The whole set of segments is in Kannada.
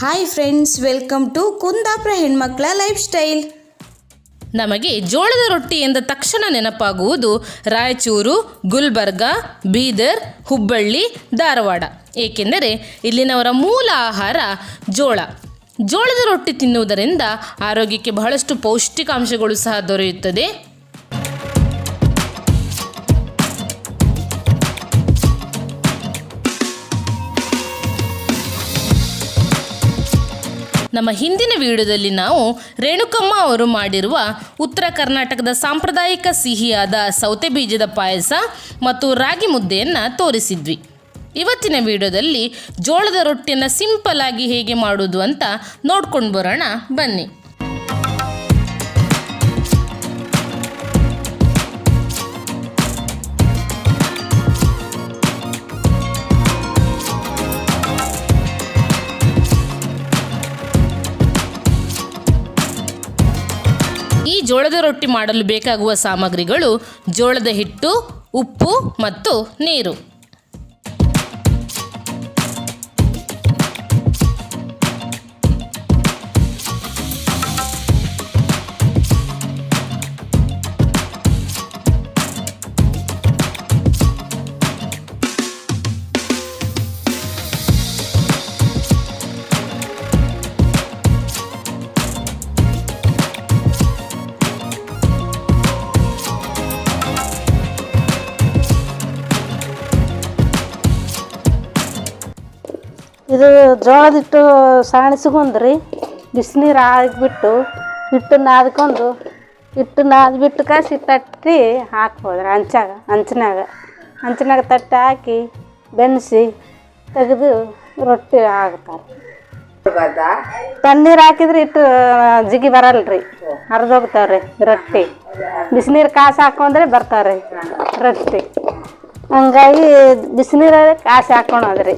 Hi friends welcome to Kundapura ಹೆಣ್ಮಕ್ಳ ಲೈಫ್ ಸ್ಟೈಲ್ ನಮಗೆ ಜೋಳದ ರೊಟ್ಟಿ ಎಂದ ತಕ್ಷಣ ನೆನಪಾಗುವುದು ರಾಯಚೂರು, ಗುಲ್ಬರ್ಗ, ಬೀದರ್, ಹುಬ್ಬಳ್ಳಿ, ಧಾರವಾಡ. ಏಕೆಂದರೆ ಇಲ್ಲಿನವರ ಮೂಲ ಆಹಾರ ಜೋಳ. ಜೋಳದ ರೊಟ್ಟಿ ತಿನ್ನುವುದರಿಂದ ಆರೋಗ್ಯಕ್ಕೆ ಬಹಳಷ್ಟು ಪೌಷ್ಟಿಕಾಂಶಗಳು ಸಹ ದೊರೆಯುತ್ತದೆ. ನಮ್ಮ ಹಿಂದಿನ ವಿಡಿಯೋದಲ್ಲಿ ನಾವು ರೇಣುಕಮ್ಮ ಅವರು ಮಾಡಿರುವ ಉತ್ತರ ಕರ್ನಾಟಕದ ಸಾಂಪ್ರದಾಯಿಕ ಸಿಹಿಯಾದ ಸೌತೆ ಬೀಜದ ಪಾಯಸ ಮತ್ತು ರಾಗಿ ಮುದ್ದೆಯನ್ನು ತೋರಿಸಿದ್ವಿ. ಇವತ್ತಿನ ವಿಡಿಯೋದಲ್ಲಿ ಜೋಳದ ರೊಟ್ಟಿಯನ್ನು ಸಿಂಪಲ್ ಆಗಿ ಹೇಗೆ ಮಾಡೋದು ಅಂತ ನೋಡ್ಕೊಂಡು ಬರೋಣ ಬನ್ನಿ. ಜೋಳದ ರೊಟ್ಟಿ ಮಾಡಲು ಬೇಕಾಗುವ ಸಾಮಗ್ರಿಗಳು ಜೋಳದ ಹಿಟ್ಟು ಉಪ್ಪು ಮತ್ತು ನೀರು. ಇದು ಜೋಳದ ಹಿಟ್ಟು ಸಾಣಿಸ್ಕೊಂಡ್ರಿ ಬಿಸಿನೀರು ಹಾಕ್ಬಿಟ್ಟು ಹಿಟ್ಟು ನಾದ್ಕೊಂಡು, ಹಿಟ್ಟು ನಾದ್ಬಿಟ್ಟು ಕಾಸಿ ತಟ್ಟಿ ಹಾಕ್ಬೋದ್ರಿ ಹಂಚಾಗ ಹಂಚಿನಾಗ ಹಂಚಿನಾಗ ತಟ್ಟಿ ಹಾಕಿ ಬೆನ್ಸಿ ತೆಗೆದು ರೊಟ್ಟಿ ಹಾಕ್ತಾರೆ. ತಣ್ಣೀರು ಹಾಕಿದ್ರೆ ಹಿಟ್ಟು ಜಿಗಿ ಬರಲ್ರಿ, ಹರಿದೋಗ್ತಾವ್ರಿ ರೊಟ್ಟಿ. ಬಿಸಿನೀರು ಕಾಸು ಹಾಕೊಂಡ್ರೆ ಬರ್ತಾವ್ರಿ ರೊಟ್ಟಿ. ಹಂಗಾಗಿ ಬಿಸಿನೀರಲ್ಲಿ ಕಾಸು ಹಾಕೊಳೋದ್ರಿ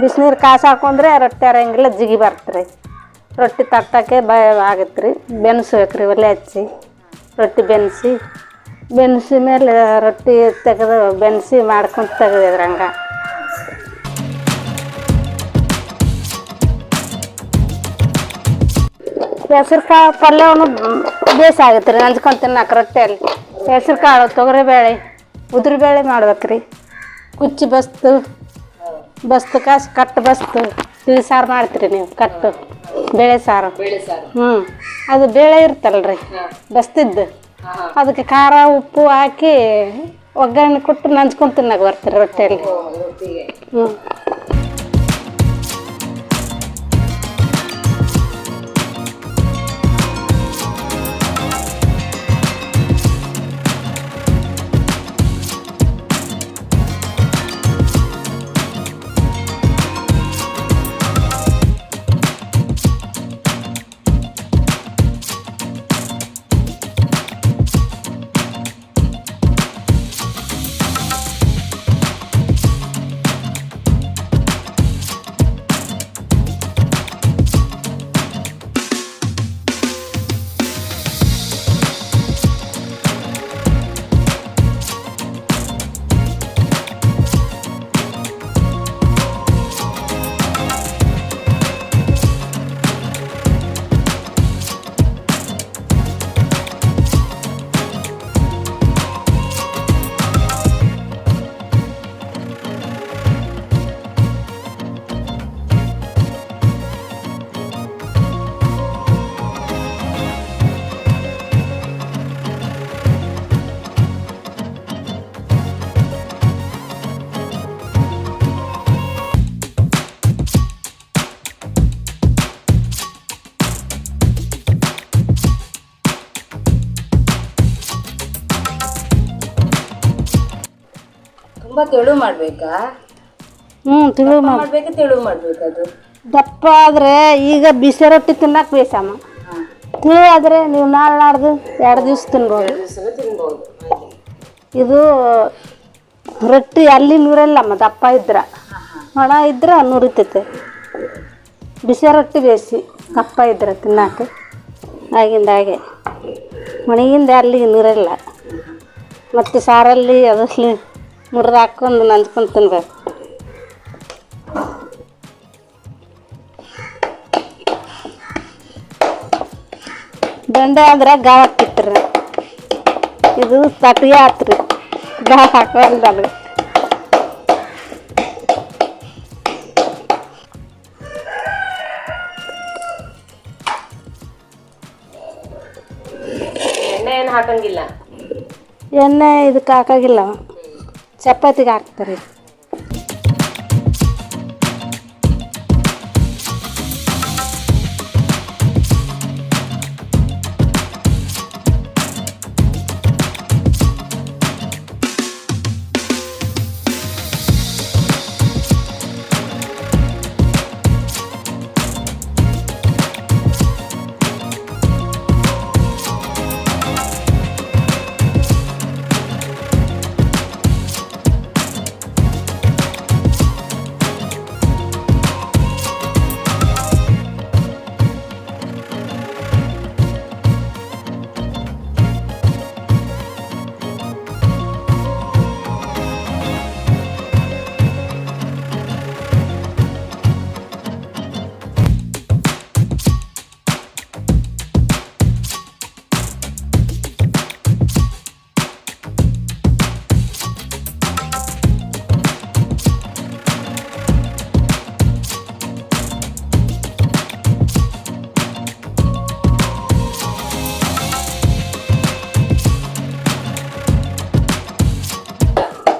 ಬಿಸಿನೀರು ಕಾಸು ಹಾಕೊಂಡ್ರೆ ರೊಟ್ಟಿ ಅರಂಗಿಲ್ಲ, ಜಿಗಿ ಬರ್ತ್ರಿ. ರೊಟ್ಟಿ ತಟ್ಟಕ್ಕೆ ಭಯ ಆಗತ್ತೆ ರೀ ಬೆನ್ಸ್ಬೇಕ್ರಿ ಒಲೆ ಹಚ್ಚಿ. ರೊಟ್ಟಿ ಬೆನ್ಸಿ. ಬೆನ್ಸಿ ಮೇಲೆ ರೊಟ್ಟಿ ತೆಗೆದು ಬೆನ್ಸಿ ಮಾಡ್ಕೊಂಡು ತೆಗೆದಿದ್ರಿ ಹಂಗೆ ಹೆಸ್ರು ಕಾಳು ಪಲ್ಯವನ್ನು ಬೇಸ ಆಗುತ್ತೆ ರೀ ನಂಚ್ಕೊಂಡು ತಿನ್ನಕ್ಕೆ ರೊಟ್ಟಿಯಲ್ಲಿ ಹೆಸ್ರು ಕಾಳು ತೊಗರಿಬೇಳೆ ಉದುರುಬೇಳೆ ಮಾಡ್ಬೇಕು ರೀ ಕುಚ್ಚಿ ಬಸ್ತು. ಬಸ್ತು ಕಾಸು ಕಟ್ಟು ಬಸ್ತು. ತಿಳಿ ಸಾರು ಮಾಡ್ತೀರಿ ನೀವು ಕಟ್ಟು. ಬೇಳೆ ಸಾರು. ಹ್ಞೂ ಅದು ಬೇಳೆ ಇರ್ತಲ್ರಿ ಬಸ್ತಿದ್ದು. ಅದಕ್ಕೆ ಖಾರ ಉಪ್ಪು ಹಾಕಿ ಒಗ್ಗರಣೆ ಕೊಟ್ಟು ನಂಚ್ಕೊಂಡು ತಿನ್ನಕ್ಕೆ ಬರ್ತೀರಿ ರೊಟ್ಟಿಯಲ್ಲಿ. ಹ್ಞೂ ತುಂಬಾ ತೆಳು ಮಾಡಬೇಕಾ? ಹ್ಞೂ ತೆಳು ಮಾಡಿ. ಮಾಡ್ಬೇಕಾ ತೆಳು ಅದು ದಪ್ಪ ಆದರೆ ಈಗ ಬಿಸಿ ರೊಟ್ಟಿ ತಿನ್ನಕ್ಕೆ ಬೇಸಮ್ಮ. ತಿಳಿ ಆದರೆ ನೀವು ನಾಳೆ ನಾಡ್ದು ಎರಡು ದಿವಸ ತಿನ್ಬೋದು. ತಿನ್ಬೋದು ಇದು ರೊಟ್ಟಿ ಅಲ್ಲಿ ನೂರಲ್ಲಮ್ಮ ದಪ್ಪ ಇದ್ರೆ. ಒಣ ಇದ್ರೆ ನುರಿತೈತೆ. ಬಿಸಿ ರೊಟ್ಟಿ ಬೇಸಿ ದಪ್ಪ ಇದ್ರೆ ತಿನ್ನಕ್ಕೆ. ಆಗಿಂದ ಹಾಗೆ. ಒಣಗಿಂದ ಅಲ್ಲಿಗೆ ನೀರಲ್ಲ. ಮತ್ತು ಸಾರಲ್ಲಿ ಅದರಲ್ಲಿ ಮುರಿದು ಹಾಕೊಂಡು ನಂಚ್ಕೊಂಡು ತಿನ್ಬೇಕು ಬೆಂಡೆ ಅಂದ್ರೆ ಗಾವ ಹಾಕಿತ್ರಿ ಇದು ತಟಿಗೆ ಆತ್ರಿ. ಗಾವ ಹಾಕೊಂಡಲ್ರಿ ಎಣ್ಣೆ ಏನು ಹಾಕಂಗಿಲ್ಲ? ಎಣ್ಣೆ ಇದಕ್ಕೆ ಹಾಕಾಗಿಲ್ಲ. ಚಪಾತಿಗೆ ಹಾಕ್ತಾರೆ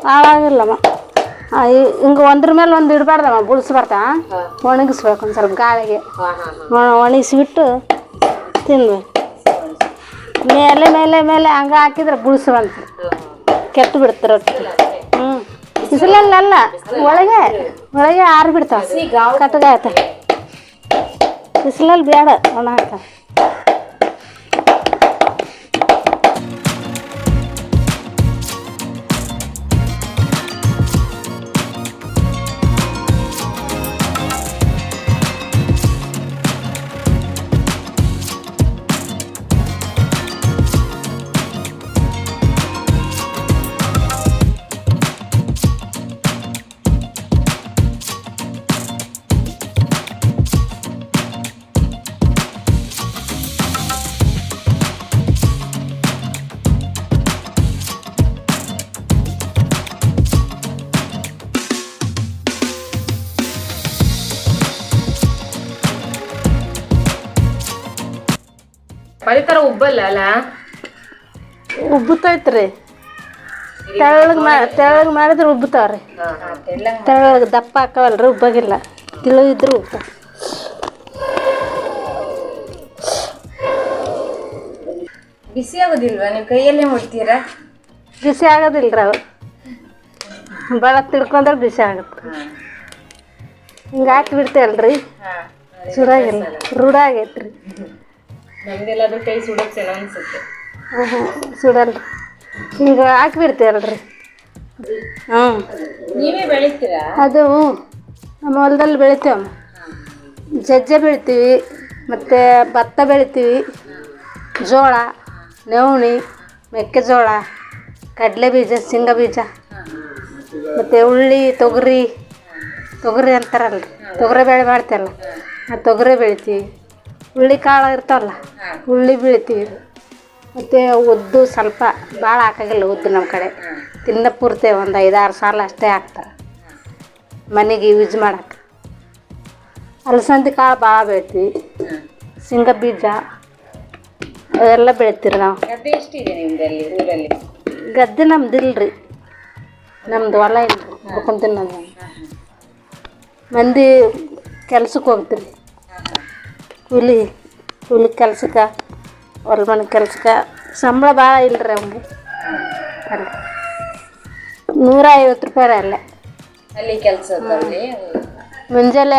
ಹಾಳಾಗಿಲ್ಲಮ್ಮ ಹಿಂಗೆ ಒಂದ್ರ ಮೇಲೆ ಒಂದು ಇಡಬಾರ್ದಮ್ಮ ಬುಳಿಸ್ಬಾರ್ದ? ಒಣಗಿಸ್ಬೇಕು ಒಂದು ಸ್ವಲ್ಪ ಗಾಳಿಗೆ. ಒಣ- ಒಣಗಿಸ್ಬಿಟ್ಟು ತಿನ್ಬೇಕು. ಮೇಲೆ ಮೇಲೆ ಮೇಲೆ ಹಂಗೆ ಹಾಕಿದ್ರೆ ಬುಳ್ಸುವಂತ ಕೆಟ್ಟು ಬಿಡುತ್ತೆ ರೊಟ್ಟಿ. ಹ್ಞೂ ಬಿಸಿಲಲ್ಲ ಒಳಗೆ ಒಳಗೆ ಆರಿ ಬಿಡ್ತಾವ ಕಟ್ಟಗಾಯ್ತ ಬಿಸಿಲಲ್ಲಿ ಬೇಡ ಒಣ ಹಾಕ ಪರಿತರ ಉಬ್ಬಲ್ಲ ಅಲ್ಲ? ಉಬ್ಬುತ್ತೈತ್ರಿ ತೆಳಗ್ ಮಾ ತೆಳ್ಳಗೆ ಮಾಡಿದ್ರೆ ಉಬ್ಬುತ್ತಾವ್ರಿ. ತೆಳಗ್ ದಪ್ಪ ಹಾಕವಲ್ರಿ ಉಬ್ಬಾಗಿಲ್ಲ. ತಿಳು ಇದ್ರೆ ಉಬ್ಬ. ಬಿಸಿ ಆಗೋದಿಲ್ವಾ? ನೀವು ಕೈಯಲ್ಲೇ ಮುಡ್ತೀರಾ ಬಿಸಿ ಆಗೋದಿಲ್ರಿ ಅವು. ಭಾಳ ತಿಳ್ಕೊಂಡ್ರೆ ಬಿಸಿ ಆಗುತ್ತೆ. ಹಿಂಗೆ ಹಾಕಿ ಬಿಡ್ತೇವಲ್ರಿ ಚೂರಾಗಿಲ್ಲ ರೂಢ ಆಗೈತ್ರಿ ನಮ್ಗೆಲ್ಲಾದ್ರೂ ಕೈ ಸುಡೋಕ್ ಚೆನ್ನ ಅನ್ಸುತ್ತೆ. ಹ್ಞೂ ಹ್ಞೂ ಸುಡಲ್ರಿ. ಹಿಂಗೆ ಹಾಕಿ ಬಿಡ್ತೇವಲ್ರಿ ಹ್ಞೂ. ನೀವೇ ಬೆಳಿತೀರಾ? ಅದು ನಮ್ಮ ಹೊಲದಲ್ಲಿ ಬೆಳಿತೀವಮ್ಮ ಜಜ್ಜೆ ಬೆಳಿತೀವಿ ಮತ್ತು ಭತ್ತ ಬೆಳಿತೀವಿ ಜೋಳ ನವಣಿ ಮೆಕ್ಕೆಜೋಳ ಕಡಲೆ ಬೀಜ ಶೇಂಗಾ ಬೀಜ ಮತ್ತು ಉಳ್ಳಿ ತೊಗರಿ ತೊಗರಿ ಅಂತಾರಲ್ರಿ. ತೊಗರಿ ಬೇಳೆ ಮಾಡ್ತಾರಲ್ಲ ಆ ತೊಗರಿ ಬೆಳಿತೀವಿ. ಉಳ್ಳಿ ಕಾಳು ಇರ್ತಾವಲ್ಲ ಹುಳ್ಳಿ ಬೆಳಿತೀವಿ ಮತ್ತು ಉದ್ದು ಸ್ವಲ್ಪ ಭಾಳ ಹಾಕಾಗಿಲ್ಲ ಉದ್ದು ನಮ್ಮ ಕಡೆ. ತಿನ್ನ ಪೂರ್ತಿ ಒಂದು ಐದಾರು ಸಾಲ ಅಷ್ಟೇ ಹಾಕ್ತಾರೆ. ಮನೆಗೆ ಯೂಸ್ ಮಾಡಕ್ಕೆ ಅಲಸಂದಿ ಕಾಳು ಭಾಳ ಬೆಳಿತೀವಿ. ಶೇಂಗ ಬೀಜ ಅವೆಲ್ಲ ಬೆಳಿತೀರಿ ನಾವು. ಗದ್ದೆ ನಮ್ದು ಇಲ್ರಿ. ನಮ್ದು ಹೊಲ ಇಲ್ರಿ. ಹುಡ್ಕೊಂತೀನಿ ನಾವು ಮಂದಿ ಕೆಲ್ಸಕ್ಕೆ ಹೋಗ್ತೀರಿ. ಕೂಲಿ ಕೂಲಿ ಕೆಲ್ಸಕ್ಕೆ ಹೊಲ ಮನೆ ಕೆಲ್ಸಕ್ಕೆ ಸಂಬಳ ಭಾಳ ಇಲ್ರಿ ಅವ್ಗೆ ಅಲ್ಲಿ. ನೂರ ಐವತ್ತು ರೂಪಾಯಿ ರೀ ಅಲ್ಲೇ. ಅಲ್ಲಿ ಕೆಲಸ ಮುಂಜಾನೆ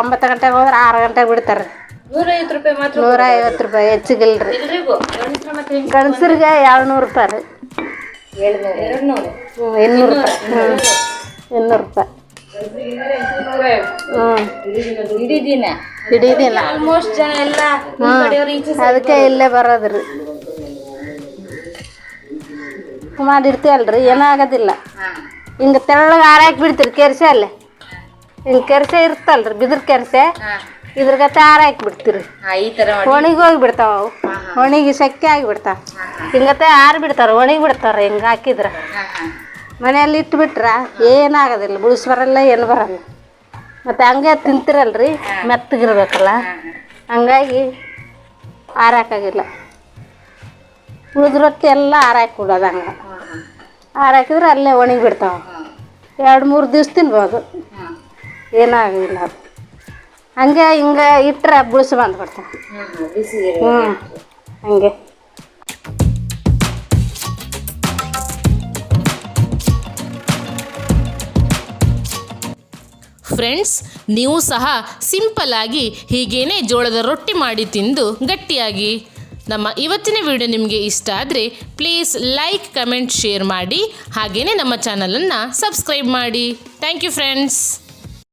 ಒಂಬತ್ತು ಗಂಟೆಗೆ ಹೋದ್ರೆ ಆರು ಗಂಟೆಗೆ ಬಿಡ್ತಾರೆ. ನೂರೈವತ್ತು ರೂಪಾಯಿ ಮಾತ್ರ ನೂರ ರೂಪಾಯಿ ಹೆಚ್ಚಿಗಿಲ್ರಿ. ಎಲ್ರಿಗೂ ಎರಡು ಗಂಡಸರಿಗೆ ಏಳ್ನೂರು ರೂಪಾಯಿ ರೀ. ನೂರು ಇನ್ನೂರು ರೂಪಾಯಿ. ಹ್ಞೂ ಇನ್ನೂರು ರೂಪಾಯಿ. ಇಡೀ ದಿನ. ಇಡೀ ದಿನ. ಆಲ್ಮೋಸ್ಟ್ ಜನ ಎಲ್ಲ ಅದಕ್ಕೆ ಇಲ್ಲೇ ಬರೋದ್ರಿ ಮಾಡಿರ್ತೀವಲ್ರಿ ಏನೂ ಆಗೋದಿಲ್ಲ. ಹಿಂಗೆ ತೆಳ್ಳಗೆ ಹಾರಾಕಿ ಬಿಡ್ತೀರಿ ಕೆರ್ಸೆ ಅಲ್ಲೇ. ಹಿಂಗೆ ಕೆರ್ಸೆ ಇರ್ತಲ್ರಿ ಬಿದ್ರ ಇದ್ರ ಗತೆ ಹಾರಾಕಿ ಬಿಡ್ತೀರಿ. ಒಣಗಿ ಹೋಗಿ ಬಿಡ್ತಾವ ಅವು. ಒಣಗಿ ಸೆಕೆ ಆಗಿಬಿಡ್ತಾವ. ಹಿಂಗತೆ ಆರಿ ಬಿಡ್ತಾರ ಒಣಗಿ ಬಿಡ್ತಾರ ಹಿಂಗೆ ಹಾಕಿದ್ರ. ಮನೆಯಲ್ಲಿ ಇಟ್ಬಿಟ್ರ? ಏನಾಗೋದಿಲ್ಲ ಬುಳಿಸ್ ಬರಲ್ಲ ಏನು ಬರಲ್ಲ. ಮತ್ತು ಹಂಗೆ ತಿಂತಿರಲ್ರಿ, ಮೆತ್ತಗಿರ್ಬೇಕಲ್ಲ. ಹಂಗಾಗಿ ಆರಾಕಾಗಿಲ್ಲ. ಉಳಿದ ರೊಟ್ಟಿ ಎಲ್ಲ ಆರಾಕಿ ಕೊಡೋದು ಹಂಗೆ. ಆರಾಕಿದ್ರೆ ಅಲ್ಲೇ ಒಣಗಿ ಬಿಡ್ತಾವೆ ಎರಡು, ಮೂರು ದಿವ್ಸ ತಿನ್ಬೋದು. ಏನಾಗಿಲ್ಲ ಅದು. ಹಂಗೆ ಹಿಂಗೆ ಇಟ್ಟರೆ ಬುಳಿಸಿ ಬಂದ್ಬಿಡ್ತಾವೆ. ಹ್ಞೂ ಹಂಗೆ. ಫ್ರೆಂಡ್ಸ್ ನೀವು ಸಹ ಸಿಂಪಲ್ ಆಗಿ ಹೀಗೇನೆ ಜೋಳದ ರೊಟ್ಟಿ ಮಾಡಿ ತಿಂದು ಗಟ್ಟಿಯಾಗಿ. ನಮ್ಮ ಇವತ್ತಿನ ವಿಡಿಯೋ ನಿಮಗೆ ಇಷ್ಟ ಆದರೆ ಪ್ಲೀಸ್ ಲೈಕ್ ಕಮೆಂಟ್ ಶೇರ್ ಮಾಡಿ. ಹಾಗೆಯೇ ನಮ್ಮ ಚಾನಲನ್ನು ಸಬ್ಸ್ಕ್ರೈಬ್ ಮಾಡಿ. Thank you friends